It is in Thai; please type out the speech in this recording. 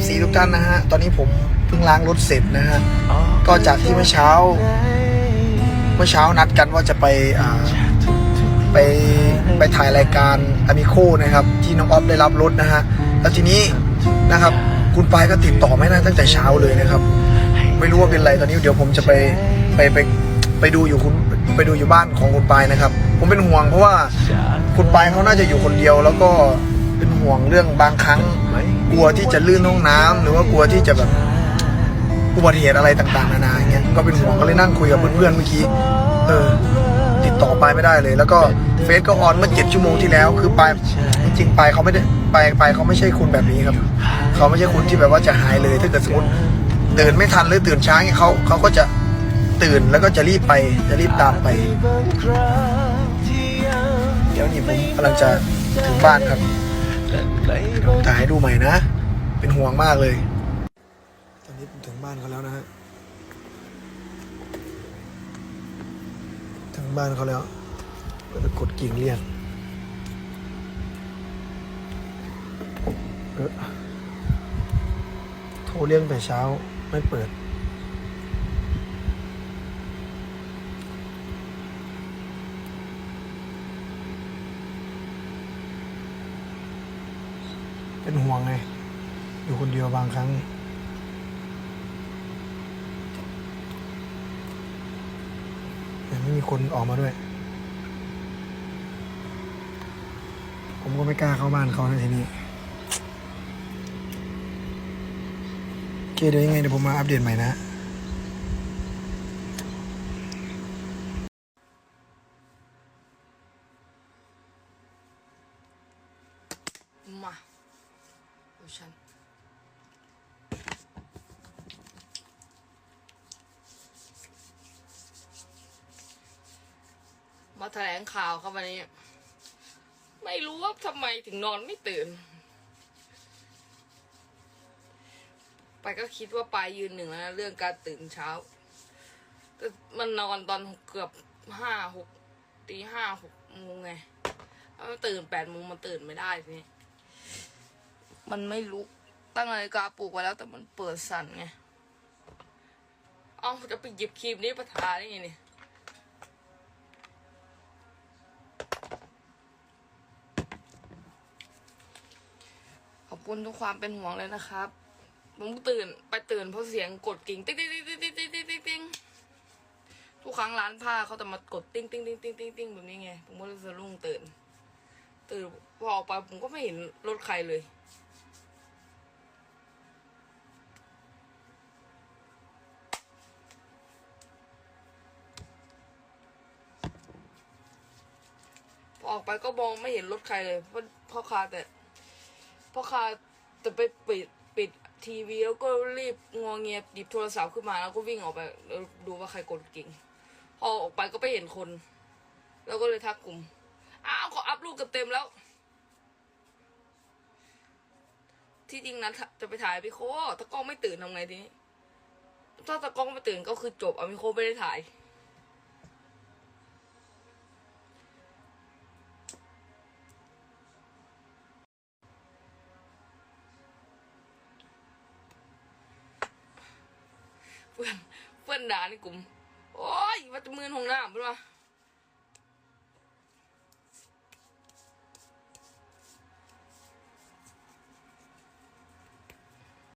FC ทุกท่านนะฮะ ตอนนี้ผมเพิ่งล้างรถเสร็จนะฮะ ก็จากที่เมื่อเช้า เมื่อเช้านัดกันว่าจะไปอ่าไปไปถ่ายรายการอ m มิโคนะครับ ที่น้องออฟได้รับรถนะฮะ แล้วทีนี้นะครับคุณปายก็ติดต่อไม่ได้ตั้งแต่เช้าเลยนะครับ ไม่รู้ว่าเป็นไรตอนนี้เดี๋ยวผมจะไปไปไปไปดูอยู่คุณไปดูอยู่บ้านของคุณปายนะครับ ผมเป็นห่วงเพราะว่าคุณปายเขาน่าจะอยู่คนเดียว แล้วก็เป็นห่วงเรื่องบางครั้ง กลัวที่จะลื่นห้องน้ำหรือว่ากลัวที่จะแบบอุบัติเหตุอะไรต่างๆนานาอย่างเงี้ยก็เป็นห่วงก็เลยนั่งคุยกับเพื่อนๆเมื่อกี้เออติดต่อไปไม่ได้เลย แล้วก็เฟซก็ออนเมื่อเจ็ดชั่วโมงที่แล้ว คือไปจริงๆปเขาไม่ได้ไปายปเขาไม่ใช่คนแบบนี้ครับ เขาไม่ใช่คนที่แบบว่าจะหายเลย ถ้าเกิดสมมติตื่นไม่ทันหรือตื่นช้าเนี่ยเขาเขาก็จะตื่นแล้วก็จะรีบไปจะรีบตามไป เดี๋ยวนี้ผมกำลังจะถึงบ้านครับ ผมถ่ายให้ดูใหม่นะ เป็นห่วงมากเลย ตอนนี้ผมถึงบ้านเขาแล้วนะฮะ ถึงบ้านเขาแล้ว ก็จะกดกิ่งเรียกเออโทรเรียกตั้งแต่เช้าไม่เปิด เป็นห่วงไง อยู่คนเดียวบางครั้งแต่ไม่มีคนออกมาด้วย ผมก็ไม่กล้าเข้าบ้านเขาในทีนี้โอเคเดี๋ยวยังไงเดี๋ยวผมมาอัปเดตใหม่นะ มาดูฉัน มาแถลงข่าวครับวันนี้ ไม่รู้ว่าทำไมถึงนอนไม่ตื่น ไปก็คิดว่าปลายยืนหนึ่งแล้วนะเรื่องการตื่นเช้า แต่มันนอนตอนเกือบห้าหกตีห้าหกโมงไงถ้ามันตื่นแปดโมงมันตื่นไม่ได้ทีนี้ มันไม่ลุก ตั้งนาฬิกาปลุกไว้แล้วแต่มันเปิดสั่นไง เอ้าจะไปหยิบครีมนี้ประทาได้ไงเนี่ยขอบคุณทุกความเป็นห่วงเลยนะครับ ผมตื่นไปตื่นเพราะเสียงกดกิ่งติ๊งติ๊งติ๊งติ๊งติ๊งติ๊งติ๊งติ๊งติ๊งทุกครั้งร้านผ้าเขาจะมากดติ๊งติ๊งติ๊งติ๊งติ๊งติ๊งแบบนี้ไง ผมก็เลยสะดุ้งตื่น ตื่นพอออกไปผมก็ไม่เห็นรถใครเลย อออกไปก็มองไม่เห็นรถใครเลยเพราะพ่อคาแต่พ่อคาแต่ไปปิดปิดทีวีแล้วก็รีบงอเงียบหยิบโทรศัพท์ขึ้นมาแล้วก็วิ่งออกไปดูว่าใครกดกิ่งพอออกไปก็ไปเห็นคน แล้วก็เลยทักกลุ่มอ้าวขออัพรูปกันเต็มแล้ว ที่จริงนะจะไปถ่ายพี่โคตะกล้องไม่ตื่นทำไงทีนี้ถ้าตะกล้องไม่ตื่นก็คือจบอะพี่โคไม่ได้ถ่าย เพื่อนเพื่อนด่าในกลุ่ม โอ้ยว่าจะมือนห้องน้ำเป็นวะ